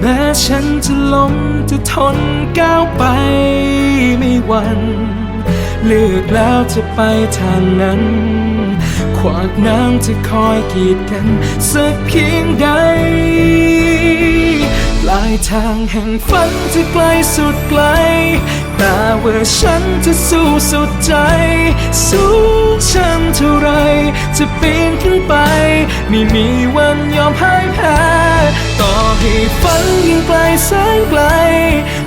แม้ฉันจะล้มจะทนก้าวไปไม่หวันเลือกแล้วจะไปทางนั้น ขวากน้ำจะคอยกีดกัน สักเพียงใดปลายทางแห่งฝันจะไกลสุดไกล แต่ว่าฉันจะสู้สุดใจ สู้ฉันเท่าไร จะปีนขึ้นไป ไม่มีวันยอมพ่ายแพ้ ให้ฝันยิ่งไกลแสนไกล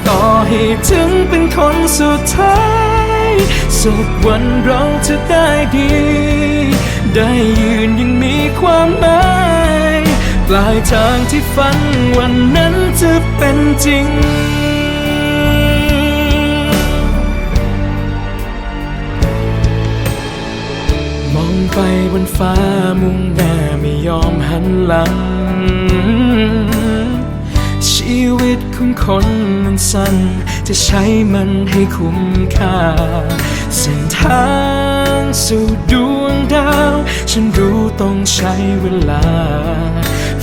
ต่อให้ถึงเป็นคนสุดท้ายสักวันเราจะได้ดี ได้ยืนยังมีความหมายปลายทางที่ฝันวันนั้นจะเป็นจริงมองไปบนฟ้ามุ่งหน้าไม่ยอมหันหลัง คนมันสั้น จะใช้มันให้คุ้มค่า เส้นทางสู่ดวงดาว ฉันรู้ต้องใช้เวลา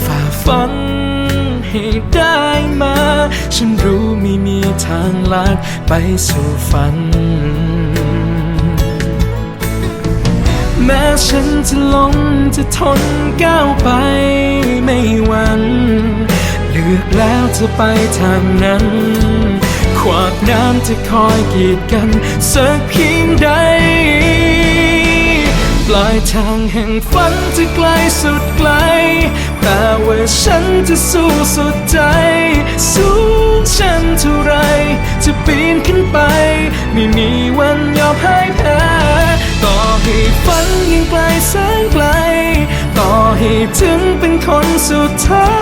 ฝ่าฟันให้ได้มา ฉันรู้ไม่มีทางลัดไปสู่ฝัน แม้ฉันจะล้มจะทนก้าวไปไม่หวัน อกแล้วจะไปทางนั้น ขวากน้ำจะคอยกีดกัน สักเพียงใด ปลายทางแห่งฝันจะไกลสุดไกล แต่ว่าฉันจะสู้สุดใจ สู้ฉันเท่าไร จะปีนขึ้นไป ไม่มีวันยอมพ่ายแพ้ ถึงเป็นคนสุดท้า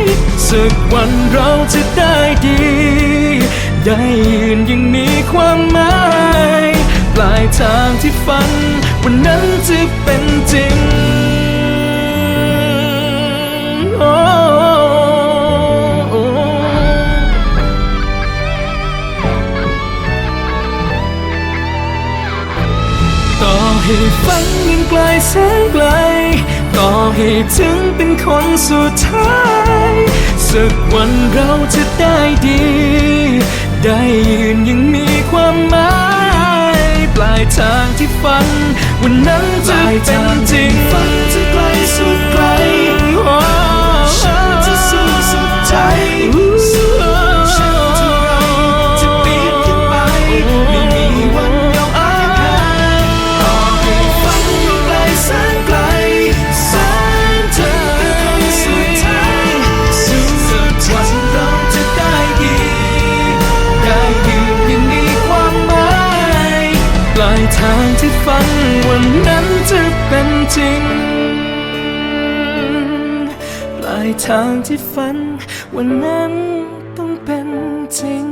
ย สักวันเราจะได้ดี ได้ยืนยังมีความหมาย ปลายทางที่ฝัน วันนั้นจะเป็นจริง ต่อให้ฝันยังไกลแสนไกล ให้ถึงเป็นคนสุดท้าย สักวันเราจะได้ดี ได้ยืนยังมีความหมาย ปลายทางที่ฝัน วันนั้นจะเป็นจริงฝันจะไกลสุด ทางที่ฝันวันนั้นจะเป็นจริง ปลายทางที่ฝันวันนั้นต้องเป็นจริง